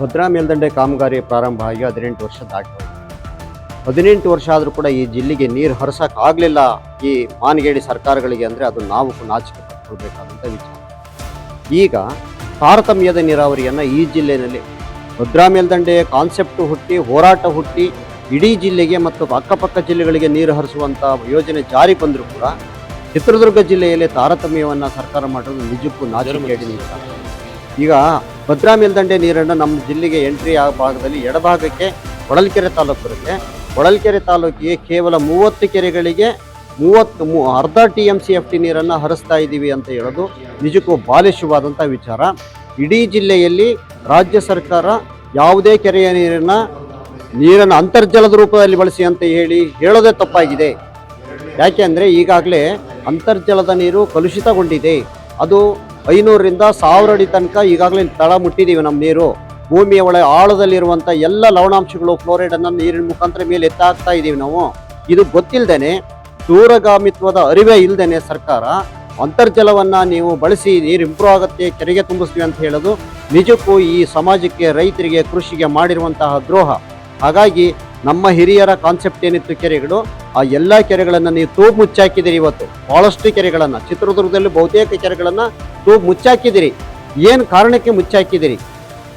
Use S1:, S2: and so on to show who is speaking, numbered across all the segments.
S1: ಭದ್ರಾ ಮೇಲ್ದಂಡೆ ಕಾಮಗಾರಿ ಪ್ರಾರಂಭ ಆಗಿ ಹದಿನೆಂಟು ವರ್ಷ ದಾಟಿ ಹೋಗಿದೆ. ಹದಿನೆಂಟು ವರ್ಷ ಆದರೂ ಕೂಡ ಈ ಜಿಲ್ಲೆಗೆ ನೀರು ಹರಿಸೋಕ್ಕಾಗಲಿಲ್ಲ ಈ ಮಾನಗೇಡಿ ಸರ್ಕಾರಗಳಿಗೆ ಅಂದರೆ ಅದು ನಾವು ನಾಚಿಕೆ ಪಟ್ಕೊಳ್ಬೇಕಾದಂಥ ವಿಚಾರ. ಈಗ ತಾರತಮ್ಯದ ನೀರಾವರಿಯನ್ನು ಈ ಜಿಲ್ಲೆಯಲ್ಲಿ ಭದ್ರಾ ಮೇಲ್ದಂಡೆ ಕಾನ್ಸೆಪ್ಟ್ ಹುಟ್ಟಿ, ಹೋರಾಟ ಹುಟ್ಟಿ, ಇಡೀ ಜಿಲ್ಲೆಗೆ ಮತ್ತು ಅಕ್ಕಪಕ್ಕ ಜಿಲ್ಲೆಗಳಿಗೆ ನೀರು ಹರಿಸುವಂಥ ಯೋಜನೆ ಜಾರಿ ಬಂದರೂ ಕೂಡ ಚಿತ್ರದುರ್ಗ ಜಿಲ್ಲೆಯಲ್ಲಿ ತಾರತಮ್ಯವನ್ನು ಸರ್ಕಾರ ಮಾಡಲು ನಿಜಕ್ಕೂ ವಿಚಾರ. ಈಗ ಭದ್ರಾ ಮೇಲ್ದಂಡೆ ನೀರನ್ನು ನಮ್ಮ ಜಿಲ್ಲೆಗೆ ಎಂಟ್ರಿ ಆ ಭಾಗದಲ್ಲಿ ಎಡಭಾಗಕ್ಕೆ ಹೊಳಲ್ಕೆರೆ ತಾಲೂಕು ಬರುತ್ತೆ. ಹೊಳಲ್ಕೆರೆ ತಾಲೂಕಿಗೆ ಕೇವಲ ಮೂವತ್ತು ಕೆರೆಗಳಿಗೆ ಮೂವತ್ತು ಮೂ ಅರ್ಧ T M C F T ನೀರನ್ನು ಹರಿಸ್ತಾ ಇದ್ದೀವಿ ಅಂತ ಹೇಳೋದು ನಿಜಕ್ಕೂ ಬಾಲಿಶವಾದಂಥ ವಿಚಾರ. ಇಡೀ ಜಿಲ್ಲೆಯಲ್ಲಿ ರಾಜ್ಯ ಸರ್ಕಾರ ಯಾವುದೇ ಕೆರೆಯ ನೀರನ್ನು ನೀರನ್ನು ಅಂತರ್ಜಲದ ರೂಪದಲ್ಲಿ ಬಳಸಿ ಅಂತ ಹೇಳಿ ಹೇಳೋದೇ ತಪ್ಪಾಗಿದೆ. ಯಾಕೆ ಅಂದರೆ ಈಗಾಗಲೇ ಅಂತರ್ಜಲದ ನೀರು ಕಲುಷಿತಗೊಂಡಿದೆ. ಅದು ಐನೂರರಿಂದ ಸಾವಿರ ಅಡಿ ತನಕ ಈಗಾಗಲೇ ತಳ ಮುಟ್ಟಿದ್ದೀವಿ ನಮ್ಮ ನೀರು. ಭೂಮಿಯ ಒಳ ಆಳದಲ್ಲಿರುವಂಥ ಎಲ್ಲ ಲವಣಾಂಶಗಳು ಫ್ಲೋರೈಡನ್ನು ನೀರಿನ ಮುಖಾಂತರ ಮೇಲೆ ಎತ್ತಾಗ್ತಾ ಇದ್ದೀವಿ ನಾವು. ಇದು ಗೊತ್ತಿಲ್ಲದೇನೆ ದೂರಗಾಮಿತ್ವದ ಅರಿವೇ ಇಲ್ಲದೇನೆ ಸರ್ಕಾರ ಅಂತರ್ಜಲವನ್ನು ನೀವು ಬಳಸಿ ನೀರು ಇಂಪ್ರೂವ್ ಆಗುತ್ತೆ, ಕೆರೆಗೆ ತುಂಬಿಸ್ತೀವಿ ಅಂತ ಹೇಳೋದು ನಿಜಕ್ಕೂ ಈ ಸಮಾಜಕ್ಕೆ, ರೈತರಿಗೆ, ಕೃಷಿಗೆ ಮಾಡಿರುವಂತಹ ದ್ರೋಹ. ಹಾಗಾಗಿ ನಮ್ಮ ಹಿರಿಯರ ಕಾನ್ಸೆಪ್ಟ್ ಏನಿತ್ತು ಕೆರೆಗಳು? ಆ ಎಲ್ಲ ಕೆರೆಗಳನ್ನು ನೀವು ತೂಗು ಮುಚ್ಚಾಕಿದಿರಿ ಇವತ್ತು. ಬಹಳಷ್ಟು ಕೆರೆಗಳನ್ನು, ಚಿತ್ರದುರ್ಗದಲ್ಲಿ ಬಹುತೇಕ ಕೆರೆಗಳನ್ನು ತೂಗು ಮುಚ್ಚಾಕಿದಿರಿ. ಏನು ಕಾರಣಕ್ಕೆ ಮುಚ್ಚಾಕಿದಿರಿ?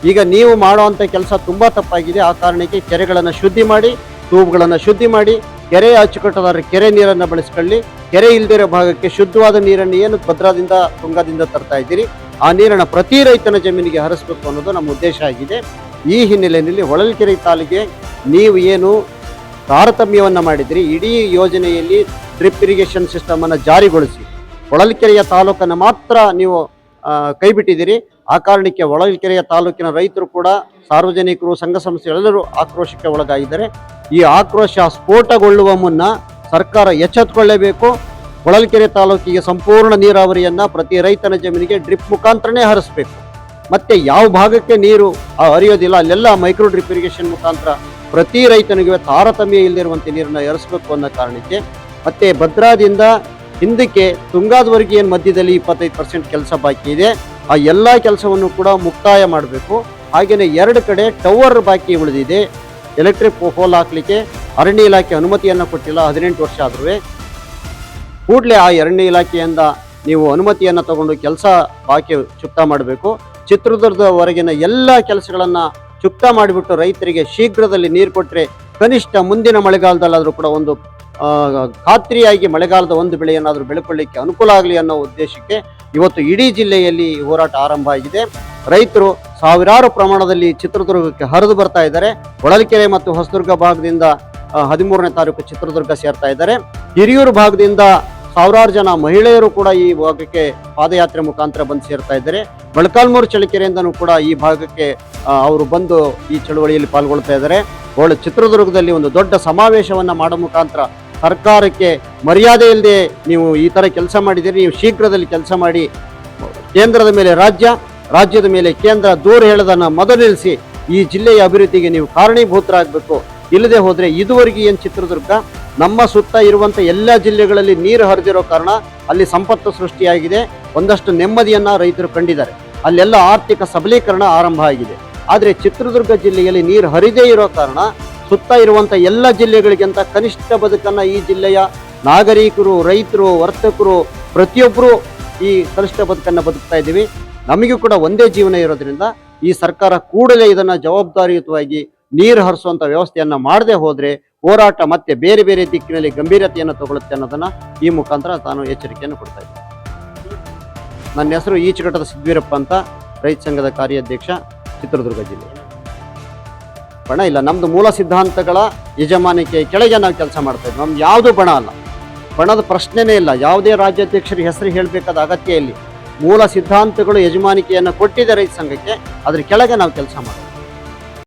S1: ಈಗ ನೀವು ಮಾಡುವಂಥ ಕೆಲಸ ತುಂಬ ತಪ್ಪಾಗಿದೆ. ಆ ಕಾರಣಕ್ಕೆ ಕೆರೆಗಳನ್ನು ಶುದ್ಧಿ ಮಾಡಿ ತೂಬುಗಳನ್ನು ಶುದ್ಧಿ ಮಾಡಿ, ಕೆರೆ ಅಚ್ಚುಕಟ್ಟದಾರ ಕೆರೆ ನೀರನ್ನು ಬಳಸ್ಕೊಳ್ಳಿ. ಕೆರೆ ಇಲ್ದಿರೋ ಭಾಗಕ್ಕೆ ಶುದ್ಧವಾದ ನೀರನ್ನು ಏನು ಭದ್ರಾದಿಂದ, ತುಂಗದಿಂದ ತರ್ತಾ ಇದ್ದೀರಿ. ಆ ನೀರನ್ನು ಪ್ರತಿ ರೈತನ ಜಮೀನಿಗೆ ಹರಿಸ್ಬೇಕು ಅನ್ನೋದು ನಮ್ಮ ಉದ್ದೇಶ ಆಗಿದೆ. ಈ ಹಿನ್ನೆಲೆಯಲ್ಲಿ ಹೊಳಲ್ಕೆರೆ ತಾಲೂಕಿಗೆ ನೀವು ಏನು ತಾರತಮ್ಯವನ್ನು ಮಾಡಿದರೆ, ಇಡೀ ಯೋಜನೆಯಲ್ಲಿ ಡ್ರಿಪ್ ಇರಿಗೇಷನ್ ಸಿಸ್ಟಮನ್ನು ಜಾರಿಗೊಳಿಸಿ. ಹೊಳಲ್ಕೆರೆಯ ತಾಲೂಕನ್ನು ಮಾತ್ರ ನೀವು ಕೈಬಿಟ್ಟಿದ್ದೀರಿ. ಆ ಕಾರಣಕ್ಕೆ ಹೊಳಲ್ಕೆರೆಯ ತಾಲೂಕಿನ ರೈತರು ಕೂಡ, ಸಾರ್ವಜನಿಕರು, ಸಂಘ ಸಂಸ್ಥೆಗಳೆಲ್ಲರೂ ಆಕ್ರೋಶಕ್ಕೆ ಒಳಗಾಗಿದ್ದಾರೆ. ಈ ಆಕ್ರೋಶ ಸ್ಫೋಟಗೊಳ್ಳುವ ಮುನ್ನ ಸರ್ಕಾರ ಎಚ್ಚೆತ್ತುಕೊಳ್ಳಬೇಕು ಹೊಳಲ್ಕೆರೆ ತಾಲೂಕಿಗೆ ಸಂಪೂರ್ಣ ನೀರಾವರಿಯನ್ನು ಪ್ರತಿ ರೈತನ ಜಮೀನಿಗೆ ಡ್ರಿಪ್ ಮುಖಾಂತರನೇ ಹರಿಸಬೇಕು. ಮತ್ತು ಯಾವ ಭಾಗಕ್ಕೆ ನೀರು ಹರಿಯೋದಿಲ್ಲ, ಅಲ್ಲೆಲ್ಲ ಮೈಕ್ರೋ ಡ್ರಿಪ್ ಇರಿಗೇಷನ್ ಮುಖಾಂತರ ಪ್ರತಿ ರೈತನಿಗೆ ತಾರತಮ್ಯ ಇಲ್ಲದಿರುವಂತೆ ನೀರನ್ನು ಎರಸಬೇಕು ಅನ್ನೋ ಕಾರಣಕ್ಕೆ ಮತ್ತೆ ಭದ್ರಾದಿಂದ ಹಿಂದಕ್ಕೆ ತುಂಗಾದವರೆಗೆ ಏನು ಮಧ್ಯದಲ್ಲಿ ಇಪ್ಪತ್ತೈದು ಪರ್ಸೆಂಟ್ ಕೆಲಸ ಬಾಕಿ ಇದೆ. ಆ ಎಲ್ಲ ಕೆಲಸವನ್ನು ಕೂಡ ಮುಕ್ತಾಯ ಮಾಡಬೇಕು. ಹಾಗೆಯೇ ಎರಡು ಕಡೆ ಟವರ್ ಬಾಕಿ ಉಳಿದಿದೆ. ಎಲೆಕ್ಟ್ರಿಕ್ ಹೋಲ್ ಹಾಕಲಿಕ್ಕೆ ಅರಣ್ಯ ಇಲಾಖೆ ಅನುಮತಿಯನ್ನು ಕೊಟ್ಟಿಲ್ಲ. ಹದಿನೆಂಟು ವರ್ಷ ಆದರೂ ಕೂಡಲೇ ಆ ಅರಣ್ಯ ಇಲಾಖೆಯಿಂದ ನೀವು ಅನುಮತಿಯನ್ನು ತಗೊಂಡು ಕೆಲಸ ಬಾಕಿ ಚುಕ್ತ ಮಾಡಬೇಕು. ಚಿತ್ರದುರ್ಗದವರೆಗಿನ ಎಲ್ಲ ಕೆಲಸಗಳನ್ನು ಚುಕ್ತ ಮಾಡಿಬಿಟ್ಟು ರೈತರಿಗೆ ಶೀಘ್ರದಲ್ಲಿ ನೀರು ಕೊಟ್ಟರೆ ಕನಿಷ್ಠ ಮುಂದಿನ ಮಳೆಗಾಲದಲ್ಲಾದರೂ ಕೂಡ ಒಂದು ಖಾತ್ರಿಯಾಗಿ ಮಳೆಗಾಲದ ಒಂದು ಬೆಳೆಯನ್ನಾದರೂ ಬೆಳ್ಕೊಳ್ಳಿಕ್ಕೆ ಅನುಕೂಲ ಆಗಲಿ ಅನ್ನೋ ಉದ್ದೇಶಕ್ಕೆ ಇವತ್ತು ಇಡೀ ಜಿಲ್ಲೆಯಲ್ಲಿ ಹೋರಾಟ ಆರಂಭ ಆಗಿದೆ. ರೈತರು ಸಾವಿರಾರು ಪ್ರಮಾಣದಲ್ಲಿ ಚಿತ್ರದುರ್ಗಕ್ಕೆ ಹರಿದು ಬರ್ತಾ ಇದ್ದಾರೆ. ಹೊಳಲ್ಕೆರೆ ಮತ್ತು ಹೊಸದುರ್ಗ ಭಾಗದಿಂದ ಹದಿಮೂರನೇ ತಾರೀಕು ಚಿತ್ರದುರ್ಗ ಸೇರ್ತಾ ಇದ್ದಾರೆ. ಹಿರಿಯೂರು ಭಾಗದಿಂದ ಸಾವಿರಾರು ಜನ ಮಹಿಳೆಯರು ಕೂಡ ಈ ಭಾಗಕ್ಕೆ ಪಾದಯಾತ್ರೆ ಮುಖಾಂತರ ಬಂದು ಸೇರ್ತಾ ಇದ್ದಾರೆ. ಮೊಳಕಾಲ್ಮೂರು ಚಳಿಕೆರೆಯಿಂದನೂ ಕೂಡ ಈ ಭಾಗಕ್ಕೆ ಅವರು ಬಂದು ಈ ಚಳುವಳಿಯಲ್ಲಿ ಪಾಲ್ಗೊಳ್ತಾ ಇದ್ದಾರೆ. ಒಳ್ಳೆ ಚಿತ್ರದುರ್ಗದಲ್ಲಿ ಒಂದು ದೊಡ್ಡ ಸಮಾವೇಶವನ್ನು ಮಾಡೋ ಮುಖಾಂತರ ಸರ್ಕಾರಕ್ಕೆ ಮರ್ಯಾದೆ ಇಲ್ಲದೆ ನೀವು ಈ ಥರ ಕೆಲಸ ಮಾಡಿದ್ದೀರಿ, ನೀವು ಶೀಘ್ರದಲ್ಲಿ ಕೆಲಸ ಮಾಡಿ ಕೇಂದ್ರದ ಮೇಲೆ ರಾಜ್ಯ, ರಾಜ್ಯದ ಮೇಲೆ ಕೇಂದ್ರ ದೂರ ಹೇಳೋದನ್ನು ಮೊದಲಿರಿಸಿ ಈ ಜಿಲ್ಲೆಯ ಅಭಿವೃದ್ಧಿಗೆ ನೀವು ಕಾರಣೀಭೂತರಾಗಬೇಕು. ಇಲ್ಲದೆ ಹೋದರೆ ಇದುವರೆಗೆ ಏನು ಚಿತ್ರದುರ್ಗ? ನಮ್ಮ ಸುತ್ತ ಇರುವಂಥ ಎಲ್ಲ ಜಿಲ್ಲೆಗಳಲ್ಲಿ ನೀರು ಹರಿದಿರೋ ಕಾರಣ ಅಲ್ಲಿ ಸಂಪತ್ತು ಸೃಷ್ಟಿಯಾಗಿದೆ. ಒಂದಷ್ಟು ನೆಮ್ಮದಿಯನ್ನು ರೈತರು ಕಂಡಿದ್ದಾರೆ. ಅಲ್ಲೆಲ್ಲ ಆರ್ಥಿಕ ಸಬಲೀಕರಣ ಆರಂಭ ಆಗಿದೆ. ಆದರೆ ಚಿತ್ರದುರ್ಗ ಜಿಲ್ಲೆಯಲ್ಲಿ ನೀರು ಹರಿದೇ ಇರೋ ಕಾರಣ ಸುತ್ತ ಇರುವಂಥ ಎಲ್ಲ ಜಿಲ್ಲೆಗಳಿಗಿಂತ ಕನಿಷ್ಠ ಬದುಕನ್ನು ಈ ಜಿಲ್ಲೆಯ ನಾಗರಿಕರು, ರೈತರು, ವರ್ತಕರು ಪ್ರತಿಯೊಬ್ಬರು ಈ ಕನಿಷ್ಠ ಬದುಕನ್ನು ಬದುಕ್ತಾ ಇದ್ದೀವಿ. ನಮಗೂ ಕೂಡ ಒಂದೇ ಜೀವನ ಇರೋದ್ರಿಂದ ಈ ಸರ್ಕಾರ ಕೂಡಲೇ ಇದನ್ನು ಜವಾಬ್ದಾರಿಯುತವಾಗಿ ನೀರು ಹರಿಸುವಂಥ ವ್ಯವಸ್ಥೆಯನ್ನು ಮಾಡದೆ ಹೋದರೆ ಹೋರಾಟ ಮತ್ತೆ ಬೇರೆ ಬೇರೆ ದಿಕ್ಕಿನಲ್ಲಿ ಗಂಭೀರತೆಯನ್ನು ತಗೊಳ್ಳುತ್ತೆ ಅನ್ನೋದನ್ನು ಈ ಮುಖಾಂತರ ತಾನು ಎಚ್ಚರಿಕೆಯನ್ನು ಕೊಡ್ತಾ ಇದ್ದೀನಿ. ನನ್ನ ಹೆಸರು ಈಚಘಟ್ಟದ ಸಿದ್ವೀರಪ್ಪ ಅಂತ, ರೈತ ಸಂಘದ ಕಾರ್ಯಾಧ್ಯಕ್ಷ, ಚಿತ್ರದುರ್ಗ ಜಿಲ್ಲೆ. ಬಣ ಇಲ್ಲ ನಮ್ಮದು ಮೂಲ ಸಿದ್ಧಾಂತಗಳ ಯಜಮಾನಿಕೆ, ಕೆಳಗೆ ನಾವು ಕೆಲಸ ಮಾಡ್ತಾ ಇದ್ವಿ. ನಮ್ದು ಯಾವುದು ಬಣ ಅಲ್ಲ. ಬಣದ ಪ್ರಶ್ನೆನೇ ಇಲ್ಲ. ಯಾವುದೇ ರಾಜ್ಯಾಧ್ಯಕ್ಷರ ಹೆಸರು ಹೇಳಬೇಕಾದ ಅಗತ್ಯ ಇಲ್ಲಿ. ಮೂಲ ಸಿದ್ಧಾಂತಗಳು ಯಜಮಾನಿಕೆಯನ್ನು ಕೊಟ್ಟಿದೆ ರೈತ ಸಂಘಕ್ಕೆ ಅದ್ರ ಕೆಳಗೆ ನಾವು ಕೆಲಸ ಮಾಡೋದು